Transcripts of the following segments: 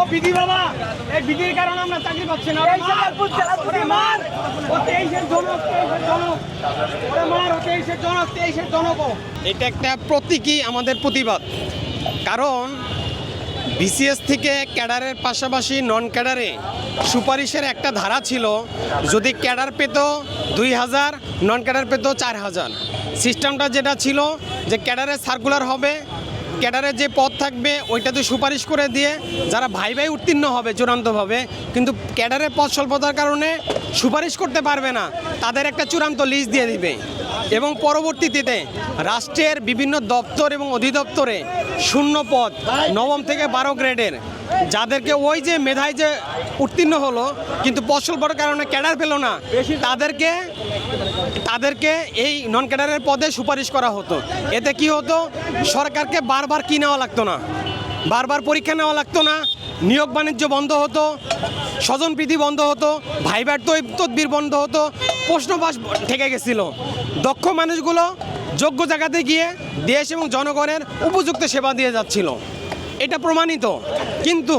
ও বিধি বাবা এই বিধির কারণে আমরা চাকরি পাচ্ছি না। ওরে মার, ও তেইশের জনক তেইশের জনক। ওরে মার ও তেইশের জনক তেইশের জনক এটা একটা প্রতীকী আমাদের প্রতিবাদ। কারণ বিসিএস থেকে ক্যাডারের পাশাপাশি নন ক্যাডারে সুপারিশের একটা ধারা ছিল যদি ক্যাডার পেত দুই হাজার নন ক্যাডার পেত চার হাজার। সিস্টেমটা যেটা ছিল যে ক্যাডারের সার্কুলার হবে ক্যাডারের যে পদ থাকবে ওইটাতে সুপারিশ করে দিয়ে যারা ভাই ভাই উত্তীর্ণ হবে চূড়ান্তভাবে, কিন্তু ক্যাডারের পদ স্বল্পতার কারণে সুপারিশ করতে পারবে না। তাদের একটা চূড়ান্ত লিস্ট দিয়ে দিবে। এবং পরবর্তীতে রাষ্ট্রের বিভিন্ন দপ্তর এবং অধিদপ্তরে শূন্য পদ নবম থেকে বারো গ্রেডের। যাদেরকে ওই যে মেধায় যে উত্তীর্ণ হলো, কিন্তু পদ বড় কারণে ক্যাডার পেল না, তাদেরকে তাদেরকে এই নন ক্যাডারের পদে সুপারিশ করা হতো। এতে কি হতো? সরকারকে বারবার কি নেওয়া লাগতো না? বারবার পরীক্ষা নেওয়া লাগতো না? নিয়োগ বাণিজ্য বন্ধ হতো স্বজনপ্রীতি বন্ধ হতো, ভাইবার তদবির বন্ধ হতো, প্রশ্নবাস ঠেকে গেছিল। দক্ষ মানুষগুলো যোগ্য জায়গাতে গিয়ে দেশ এবং জনগণের উপযুক্ত সেবা দিয়ে যাচ্ছিল। এটা প্রমাণিত। কিন্তু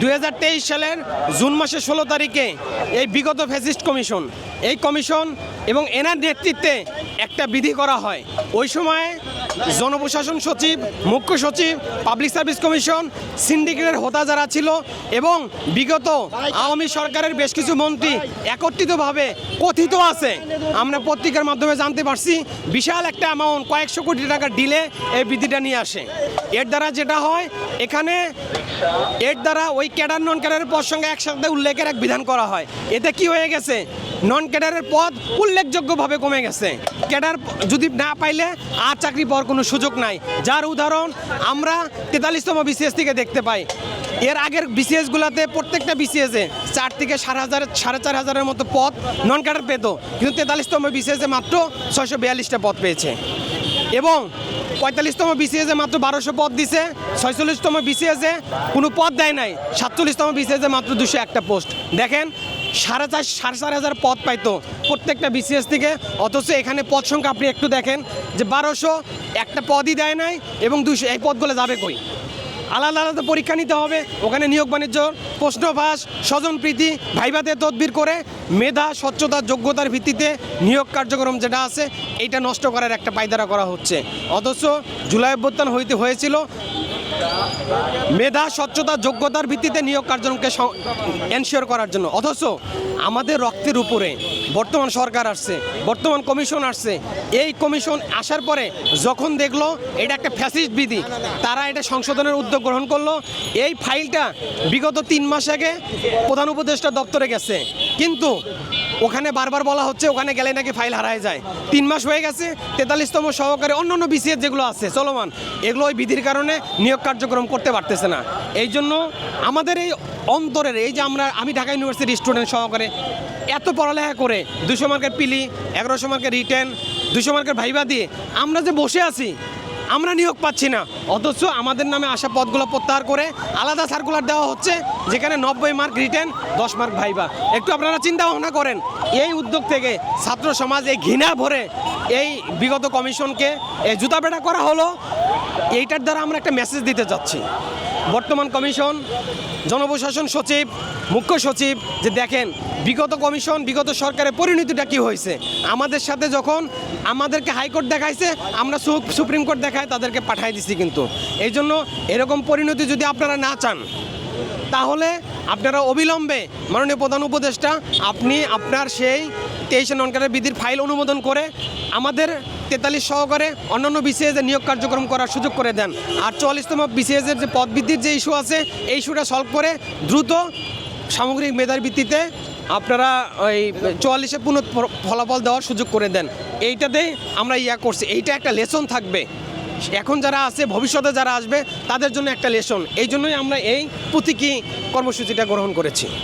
দু হাজার তেইশ সালের জুন মাসের ষোলো তারিখে এই বিগত ফ্যাসিস্ট কমিশন, এই কমিশন এবং এনার নেতৃত্বে একটা বিধি করা হয়। ওই সময় জনপ্রশাসন সচিব, মুখ্য সচিব, পাবলিক সার্ভিস কমিশন, সিন্ডিকেটের হোতা যারা ছিল এবং বিগত আওয়ামী সরকারের বেশ কিছু মন্ত্রী একত্রিতভাবে কথিত আছে। আমরা পত্রিকার মাধ্যমে জানতে পারছি, বিশাল একটা অ্যামাউন্ট কয়েকশো কোটি টাকার ডিলে এই বিধিটা নিয়ে আসে। এর দ্বারা যেটা হয়, এখানে এর দ্বারা ওই ক্যাডার নন ক্যাডারের পদ সঙ্গে একসাথে উল্লেখের এক বিধান করা হয়। এতে কি হয়ে গেছে? নন ক্যাডারের পদ উল্লেখযোগ্যভাবে কমে গেছে। ক্যাডার যদি না পাইলে আর চাকরি পাওয়ার কোনো সুযোগ নাই। যার উদাহরণ আমরা তেতাল্লিশতম বিসিএস থেকে দেখতে পাই। এর আগের বিসিএসগুলোতে প্রত্যেকটা বিসিএসে চার থেকে সাড়ে হাজার, সাড়ে চার হাজারের মতো পদ নন ক্যাডার পেত। কিন্তু তেতাল্লিশতম বিসিএসে মাত্র ছয়শো বিয়াল্লিশটা পদ পেয়েছে। এবং পঁয়তাল্লিশতম বিসিএসে মাত্র বারোশো পদ দিছে। ছয়চল্লিশতম বিসিএসে কোনো পদ দেয় নাই। সাতচল্লিশতম বিসিএসে মাত্র দুশো একটা পোস্ট। দেখেন সাড়ে চার সাড়ে চার হাজার পদ পাইতো প্রত্যেকটা বিসিএস থেকে। অথচ এখানে পদ সংখ্যা আপনি একটু দেখেন, যে বারোশো একটা পদই দেয় নাই এবং দুশো এই পদগুলো যাবে কই? আলাদা আলাদা পরীক্ষা নিতে হবে, ওখানে নিয়োগ বাণিজ্য, প্রশ্নভাস, স্বজনপ্রীতি ভাইভাতে তদবির করে মেধা, স্বচ্ছতা, যোগ্যতার ভিত্তিতে নিয়োগ কার্যক্রম যেটা আছে, এইটা নষ্ট করার একটা পায়দারা করা হচ্ছে। অথচ জুলাই অভ্যুত্থান হইতে হয়েছিল মেধা, স্বচ্ছতা, যোগ্যতার ভিত্তিতে নিয়োগ কার্যক্রমকে এনশিওর করার জন্য। অথচ আমাদের রক্তের উপরে বর্তমান সরকার আসছে, বর্তমান কমিশন আসছে। এই কমিশন আসার পরে যখন দেখল এটা একটা ফ্যাসিস্ট বিধি, তারা এটা সংশোধনের উদ্যোগ গ্রহণ করল। এই ফাইলটা বিগত তিন মাস আগে প্রধান উপদেষ্টা দপ্তরে গেছে। কিন্তু ওখানে বারবার বলা হচ্ছে, ওখানে গেলে নাকি ফাইল হারায় যায়। তিন মাস হয়ে গেছে, তেতাল্লিশতম সহকারে অন্য অন্য বিসিএস যেগুলো আছে, চলমান, এগুলো ওই বিধির কারণে নিয়োগ কার্যক্রম করতে পারতেছে না। এই জন্য আমাদের এই অন্তরের, এই যে আমরা, আমি ঢাকা ইউনিভার্সিটির স্টুডেন্ট সহকারে, এত পড়ালেখা করে দুশো মার্কের পিলি, এগারোশো মার্কের রিটেন, দুশো মার্কের ভাইবা দিয়ে আমরা যে বসে আছি আমরা নিয়োগ পাচ্ছি না। অথচ আমাদের নামে আসা পদগুলো প্রত্যাহার করে আলাদা সার্কুলার দেওয়া হচ্ছে, যেখানে নব্বই মার্ক রিটেন দশ মার্ক ভাইবা একটু আপনারা চিন্তা ভাবনা করেন, এই উদ্যোগ থেকে ছাত্র সমাজ এই ঘৃণা ভরে এই বিগত কমিশনকে জুতা বেটা করা হলো, এইটার দ্বারা আমরা একটা মেসেজ দিতে যাচ্ছি। বর্তমান কমিশন, জনপ্রশাসন সচিব, মুখ্য সচিব, যে দেখেন, বিগত কমিশন, বিগত সরকারের পরিণতিটা কি হয়েছে? আমাদের সাথে যখন আমাদেরকে হাইকোর্ট দেখাইছে, আমরা সুপ্রিম কোর্ট দেখায় তাদেরকে পাঠাই দিছি কিন্তু। এই জন্য এরকম পরিণতি যদি আপনারা না চান, তাহলে আপনারা অবিলম্বে মাননীয় প্রধান উপদেষ্টা, আপনি আপনার সেই তেইশে নন ননকারের বিধির ফাইল অনুমোদন করে আমাদের তেতাল্লিশ সহকারে অন্যান্য বিসিএসের নিয়োগ কার্যক্রম করার সুযোগ করে দেন। আর চুয়াল্লিশতম বিসিএসের যে পদ বৃদ্ধির যে ইস্যু আছে, এই ইস্যুটা সলভ করে দ্রুত সামগ্রিক মেধার ভিত্তিতে আপনারা ওই চুয়াল্লিশে পুনঃ ফলাফল দেওয়ার সুযোগ করে দেন। এইটাতেই আমরা ইয়া করছি, এইটা একটা লেসন থাকবে। এখন যারা আছে, ভবিষ্যতে যারা আসবে, তাদের জন্য একটা লেসন এই জন্যই আমরা এই প্রতীকী কর্মসূচিটা গ্রহণ করেছি।